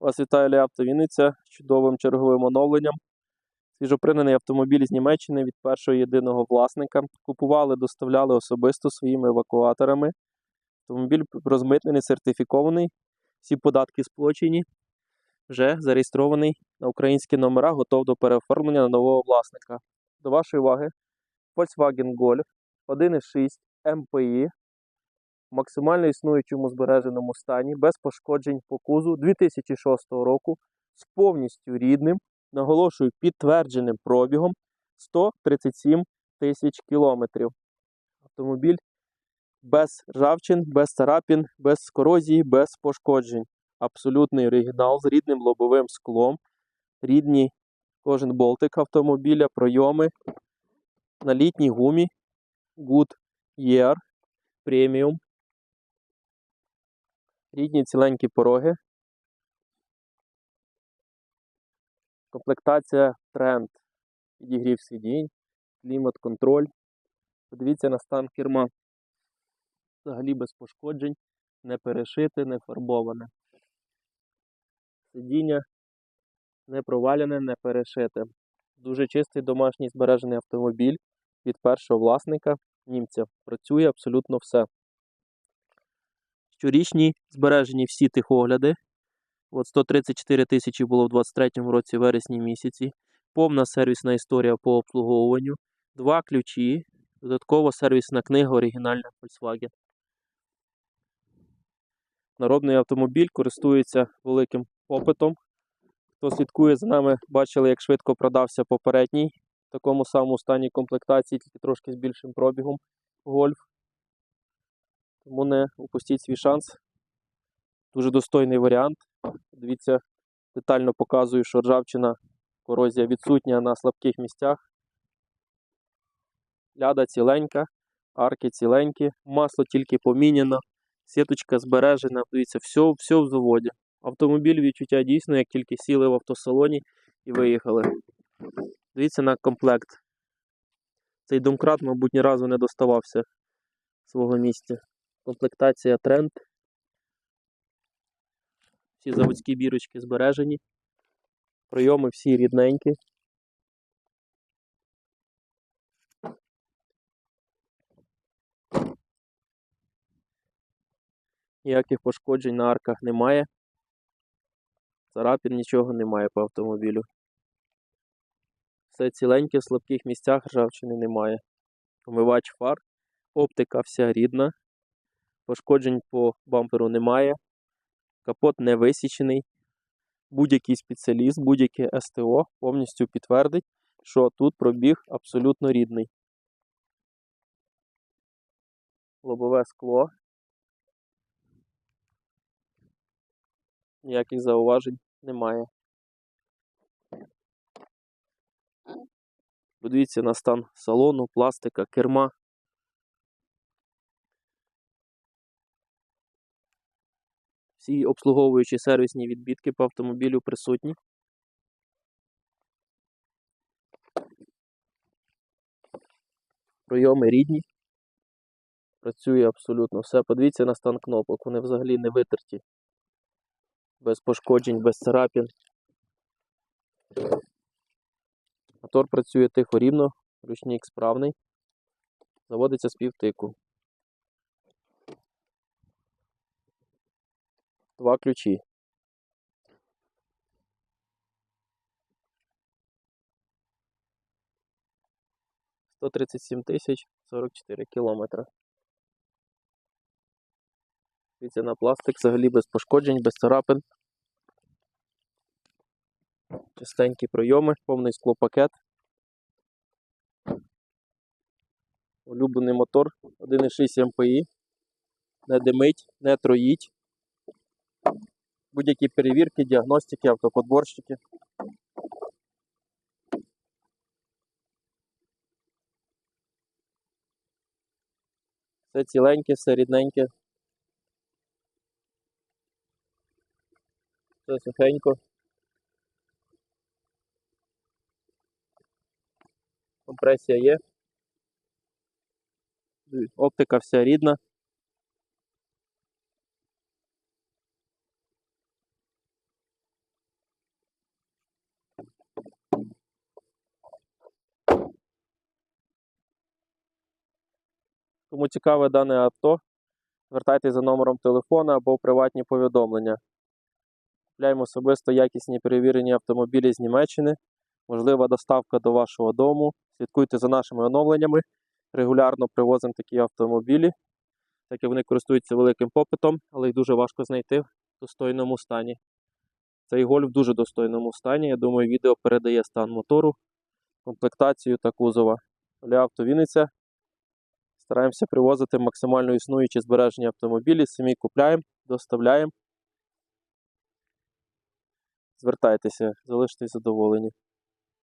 Вас вітає Леавто Вінниця з чудовим черговим оновленням. Свіжопринений автомобіль з Німеччини від першого єдиного власника. Купували, доставляли особисто своїми евакуаторами. Автомобіль розмитнений, сертифікований, всі податки сплочені. Вже зареєстрований на українські номера, готов до переоформлення на нового власника. До вашої уваги Volkswagen Golf 1.6 MPI максимально існуючому збереженому стані, без пошкоджень по кузу 2006 року з повністю рідним, наголошую, підтвердженим пробігом 137 тисяч кілометрів. Автомобіль без ржавчин, без царапін, без корозії, без пошкоджень. Абсолютний оригінал з рідним лобовим склом, рідні кожен болтик автомобіля, пройоми на літній гумі Good Year Premium. Рідні ціленькі пороги. Комплектація тренд. Підігрів сидінь, клімат-контроль. Подивіться на стан керма. Взагалі без пошкоджень, не перешите, не фарбоване. Сидіння не провалене, не перешите. Дуже чистий домашній збережений автомобіль від першого власника німця. Працює абсолютно все. Щорічні збережені всі тихогляди. От 134 тисячі було в 23 році, вересні місяці. Повна сервісна історія по обслуговуванню. Два ключі. Додаткова сервісна книга оригінальна Volkswagen. Народний автомобіль користується великим попитом. Хто слідкує за нами, бачили, як швидко продався попередній в такому самому стані комплектації, тільки трошки з більшим пробігом гольф. Тому не упустіть свій шанс. Дуже достойний варіант. Дивіться, детально показую, що ржавчина, корозія відсутня на слабких місцях. Ляда ціленька, арки ціленькі, масло тільки поміняно, сіточка збережена. Дивіться, все, все в заводі. Автомобіль відчуття дійсно, як тільки сіли в автосалоні і виїхали. Дивіться на комплект. Цей домкрат, мабуть, ні разу не доставався свого місця. Комплектація тренд. Всі заводські бірочки збережені. Прийоми всі рідненькі. Ніяких пошкоджень на арках немає. Царапін нічого немає по автомобілю. Все ціленьке, в слабких місцях ржавчини немає. Омивач фар, оптика вся рідна. Пошкоджень по бамперу немає. Капот не висічений. Будь-який спеціаліст, будь-яке СТО повністю підтвердить, що тут пробіг абсолютно рідний. Лобове скло. Ніяких зауважень немає. Подивіться на стан салону, пластика, керма. Всі обслуговуючі сервісні відбітки по автомобілю присутні. Пройоми рідні. Працює абсолютно все. Подивіться на стан кнопок, вони взагалі не витерті. Без пошкоджень, без царапін. Мотор працює тихо рівно, ручник справний. Заводиться з півтику. Два ключі. Сто тридцять сім тисяч сорок чотири кілометри. Дивіться на пластик взагалі без пошкоджень, без царапин. Чистенькі пройоми, повний склопакет. Улюблений мотор 1,6 МПІ. Не димить, не троїть. Будь-які перевірки, діагностики, автоподборщики. Все ціленьке, все рідненьке. Все сухенько. Компресія є. Оптика вся рідна. Кому цікаве дане авто, звертайтеся за номером телефона або в приватні повідомлення. Купляємо особисто якісні перевірені автомобілі з Німеччини. Можлива доставка до вашого дому. Слідкуйте за нашими оновленнями. Регулярно привозимо такі автомобілі, так як вони користуються великим попитом, але їх дуже важко знайти в достойному стані. Цей гольф в дуже достойному стані. Я думаю, відео передає стан мотору, комплектацію та кузова. Оля Авто Вінниця. Стараємося привозити максимально існуючі збережені автомобілі, самі купляємо, доставляємо. Звертайтеся, залиштесь задоволені.